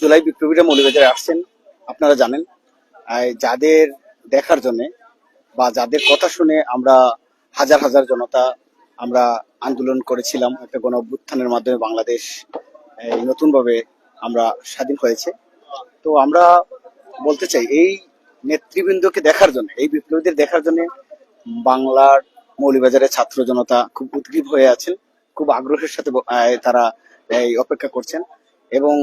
জুলাই বিপ্লবীরা মৌলবাজারে আসছেন, আপনারা জানেন। যাদের দেখার জন্য বা যাদের কথা শুনে আমরা হাজার হাজার জনতা আমরা আন্দোলন করেছিলাম, একটা গণ অভ্যুত্থানের মাধ্যমে বাংলাদেশ নতুনভাবে আমরা স্বাধীন হয়েছে। তো আমরা বলতে চাই, এই নেতৃবৃন্দকে দেখার জন্য, এই বিপ্লবীদের দেখার জন্য বাংলার মৌলবাজারের ছাত্র জনতা খুব উদ্গ্রীব হয়ে আছেন, খুব আগ্রহের সাথে তারা এই অপেক্ষা করছেন। এবং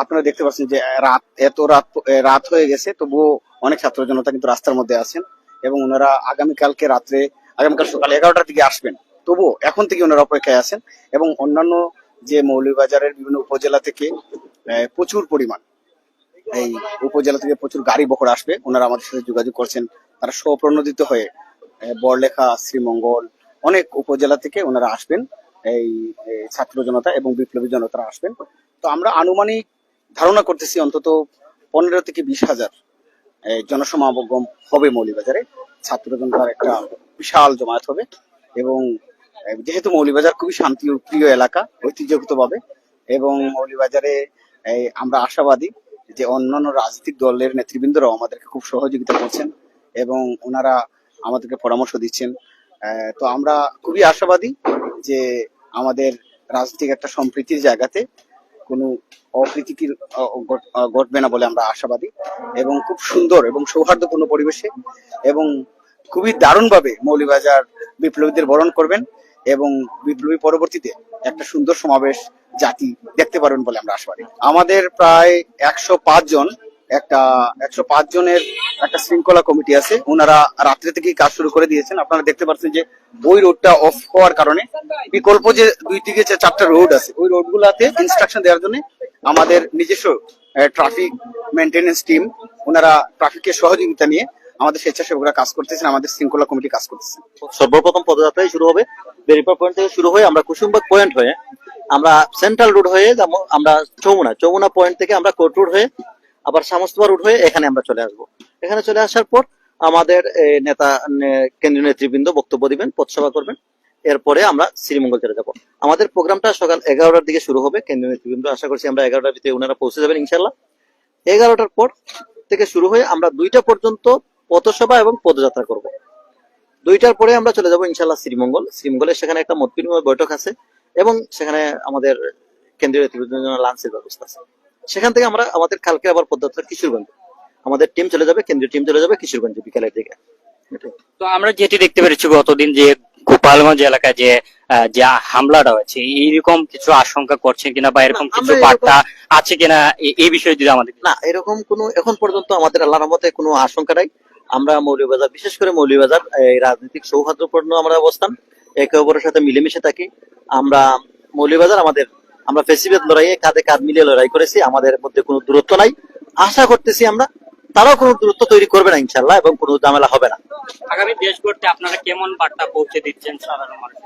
আপনারা দেখতে পাচ্ছেন যে রাত, এত রাত রাত হয়ে গেছে, তবুও অনেক ছাত্র জনতা কিন্তু রাস্তার মধ্যে আছেন এবং ওনারা আগামীকালকে রাত্রে, আগামীকাল সকাল এগারোটার দিকে আসবেন। তবুও এখন থেকে ওনারা অপেক্ষায় আছেন এবং অন্যান্য যে মৌলভীবাজারের বিভিন্ন উপজেলা থেকে প্রচুর পরিমাণ, এই উপজেলা থেকে প্রচুর গাড়ি বহর আসবে। ওনারা আমাদের সাথে যোগাযোগ করছেন। তারা স্বপ্রণোদিত হয়ে বড়লেখা, শ্রীমঙ্গল, অনেক উপজেলা থেকে ওনারা আসবেন। এই ছাত্র জনতা এবং বিপ্লবী জনতারা আসবেন। তো আমরা আনুমানিক ধারণা করতেছি অন্তত পনেরো থেকে বিশ হাজার জনসমাগম হবে মৌলিবাজারে ছাত্র জনতার একটা বিশাল জমায়েত হবে এবং যেহেতু মৌলিবাজার খুবই শান্তি প্রিয় এলাকা, ঐতিহ্যগতভাবে, এবং মৌলিবাজারে আমরা আশাবাদী যে অন্যান্য রাজনৈতিক দলের নেতৃবৃন্দরাও আমাদেরকে খুব সহযোগিতা করছেন এবং ওনারা আমাদেরকে পরামর্শ দিচ্ছেন। তো আমরা খুবই আশাবাদী যে আমাদের রাজনৈতিক একটা সম্প্রীতির জায়গাতে কোনো অপ্রীতিকর ঘটবে না বলে আমরা আশাবাদী এবং খুব সুন্দর এবং সৌহার্দ্যপূর্ণ পরিবেশে এবং খুবই দারুণভাবে মৌলিবাজার বিপ্লবীদের বরণ করবেন এবং বিপ্লবী পরবর্তীতে একটা সুন্দর সমাবেশ জাতি দেখতে পারবেন বলে আমরা আশাবাদী। আমাদের প্রায় একশো পাঁচ জন একটা একশো পাঁচ জনের একটা শৃঙ্খলা কমিটি আছে। ওনারা রাত্রে থেকেই কাজ শুরু করে দিয়েছেন। আপনারা দেখতে পাচ্ছেন যে ওই রোডটা অফ হওয়ার কারণে বিকল্প যে দুই যে চারটা রোড আছে, ওই রোড গুলাতে ইনস্ট্রাকশন দেওয়ার জন্য আমাদের নিজস্ব ট্রাফিক মেনটেনেন্স টিম ওনারা ট্রাফিকের সহযোগিতা নিয়ে আমাদের স্বেচ্ছাসেবকরা কাজ করতেছেন, আমাদের শৃঙ্খলা কমিটি কাজ করতেছেন সর্বপ্রথম পদযাত্রাই শুরু হবে বেরিপার পয়েন্ট থেকে শুরু হয়ে আমরা কুসুমবাগ পয়েন্ট হয়ে আমরা সেন্ট্রাল রোড হয়ে আমরা চৌমুনা চৌমুনা পয়েন্ট থেকে আমরা কোর্ট রোড হয়ে আবার সামস্তবা রোড হয়ে এখানে আমরা চলে আসব। এখানে চলে আসার পর আমাদের নেতা কেন্দ্রীয় নেতৃবৃন্দ বক্তব্য দিবেন, পথসভা করবেন। এরপরে আমরা শ্রীমঙ্গল চলে যাব। আমাদের প্রোগ্রামটা সকাল এগারোটার দিকে শুরু হবে, কেন্দ্রীয় নেতৃবৃন্দ। আশা করছি আমরা এগারোটার ভিতরে ওনারা পৌঁছে যাবেন ইনশাল্লাহ এগারোটার পর থেকে শুরু হয়ে আমরা দুইটা পর্যন্ত পথসভা এবং পদযাত্রা করব। দুইটার পরে আমরা চলে যাব ইনশাল্লাহ শ্রীমঙ্গল। শ্রীমঙ্গলে সেখানে একটা মত বিনিময় বৈঠক আছে এবং সেখানে আমাদের কেন্দ্রীয় নেতৃবৃন্দের জন্য লাঞ্চের ব্যবস্থা আছে। সেখান থেকে আমরা আমাদের কালকে আবার পদযাত্রা কিশোরগঞ্জ। আমাদের টিম চলে যাবে কেন্দ্রীয় টিম চলে যাবে কিশোরগঞ্জে বিকালের দিকে। তো আমরা যেটি দেখতে পেরেছি গতদিন যে গোপালগঞ্জ এলাকায় যে যে হামলাটা হয়েছে এইরকম কিছু আশঙ্কা করছেন কিনা বা এরকম কিছু বার্তা আছে কিনা এই বিষয়ে যদি আমাদের না এরকম কোনো এখন পর্যন্ত আমাদের আল্লাহর রহমতে কোনো আশঙ্কা নাই। আমরা মৌলভীবাজার বিশেষ করে মৌলভীবাজার এই রাজনৈতিক সৌহার্দ্যপূর্ণ আমরা অবস্থান। একে অপরের সাথে মিলেমিশে থাকি। আমরা মৌলভীবাজার আমাদের আমরা ফেসিবেদ লড়াইয়ে কাঁধে কাঁধ মিলিয়ে লড়াই করেছি আমাদের মধ্যে কোনো দূরত্ব নাই। আশা করতেছি আমরা তারাও কোনো দূরত্ব তৈরি করবে না ইনশাল্লাহ এবং কোনো ঝামেলা হবে না। আগামী দেশ গড়তে আপনারা কেমন বার্তা পৌঁছে দিচ্ছেন সাধারণ মানুষ?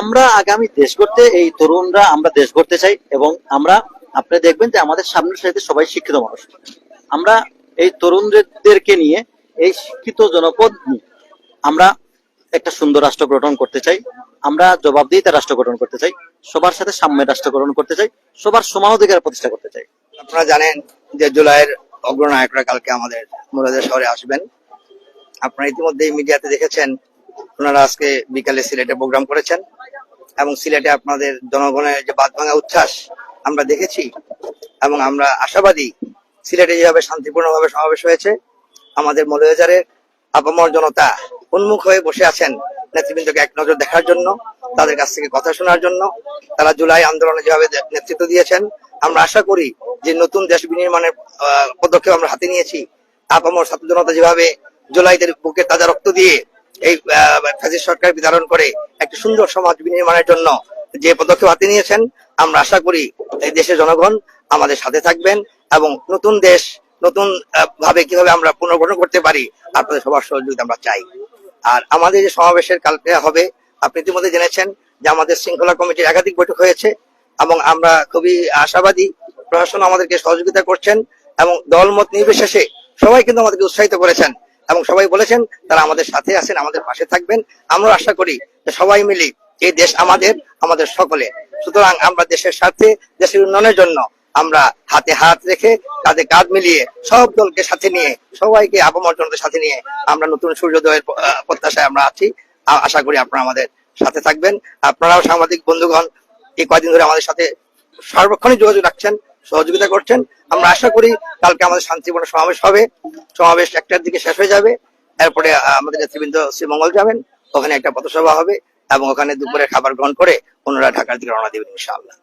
আমরা আগামী দেশ গড়তে এই তরুণরা আমরা দেশ গড়তে চাই এবং আমরা আপনি দেখবেন যে আমাদের সামনের সাথে সবাই শিক্ষিত মানুষ। আমরা এই তরুণদেরকে নিয়ে এই শিক্ষিত জনপদ নিয়ে আমরা একটা সুন্দর রাষ্ট্র গঠন করতে চাই। আমরা জবাবদিহিতা রাষ্ট্র গঠন করতে চাই। সবার সাথে সাম্যের রাষ্ট্র গঠন করতে চাই, সবার সমান অধিকার প্রতিষ্ঠা করতে চাই। আপনারা জানেন যে জুলাইয়ের অগ্রনায়করা কালকে আমাদের মুরাদের শহরে আসবেন। আপনারা ইতিমধ্যে মিডিয়াতে দেখেছেন, ওনারা আজকে বিকালে সিলেটে প্রোগ্রাম করেছেন এবং সিলেটে আপনাদের জনগণের যে বাদ ভাঙা উচ্ছ্বাস আমরা দেখেছি এবং আমরা আশাবাদী সিলেটে যেভাবে শান্তিপূর্ণভাবে সমাবেশ হয়েছে, আমাদের মৌলবাজারের আপামর জনতা উন্মুখ হয়ে বসে আছেন নেতৃবৃন্দকে এক নজর দেখার জন্য। তাদের কাছ থেকে কথা শোনার জন্য তারা জুলাই আন্দোলনে যেভাবে নেতৃত্ব দিয়েছেন, আমরা আশা করি যে নতুন দেশ বিনির্মাণের পদক্ষেপ আমরা হাতে নিয়েছি। আপামর ছাত্র জনতা যেভাবে জুলাইদের বুকে তাজা রক্ত দিয়ে এই ফ্যাসিস্ট সরকার বিধারণ করে একটা সুন্দর সমাজ বিনির্মাণের জন্য যে পদক্ষেপ হাতে নিয়েছেন, আমরা আশা করি এই দেশের জনগণ আমাদের সাথে থাকবেন এবং নতুন দেশ, নতুন ভাবে কীভাবে আমরা পুনর্গঠন করতে পারি, আপনাদের সবার সহযোগিতা আমরা চাই। আর আমাদের যে সমাবেশের কালকে হবে আপনি ইতিমধ্যে জেনেছেন যে আমাদের শৃঙ্খলা কমিটির একাধিক বৈঠক হয়েছে এবং আমরা খুবই আশাবাদী প্রশাসন আমাদেরকে সহযোগিতা করছেন এবং দলমত নির্বিশেষে সবাই কিন্তু আমাদেরকে উৎসাহিত করেছেন এবং সবাই বলেছেন তারা আমাদের সাথে আছেন, আমাদের পাশে থাকবেন। আমরা আশা করি যে সবাই মিলে এই দেশ আমাদের আমাদের সকলে। সুতরাং আমরা দেশের স্বার্থে, দেশের উন্নয়নের জন্য আমরা হাতে হাত রেখে কাঁধে কাঁধ মিলিয়ে সব দলকে সাথে নিয়ে, সবাইকে আপামর জনতার সাথে নিয়ে আমরা নতুন সূর্যোদয়ের প্রত্যাশায় আমরা আছি। আশা করি আপনারা আমাদের সাথে থাকবেন। আপনারাও সাংবাদিক বন্ধুগণ, এই কয়দিন ধরে আমাদের সাথে সর্বক্ষণই যোগাযোগ রাখছেন, সহযোগিতা করছেন। আমরা আশা করি কালকে আমাদের শান্তিপূর্ণ সমাবেশ হবে। সমাবেশ একটার দিকে শেষ হয়ে যাবে। এরপরে আমাদের নেতৃবৃন্দ শ্রীমঙ্গল যাবেন। ওখানে একটা পথসভা হবে এবং ওখানে দুপুরে খাবার গ্রহণ করে ওনারা ঢাকার দিকে রওনা দেবেন, ইনশাআল্লাহ।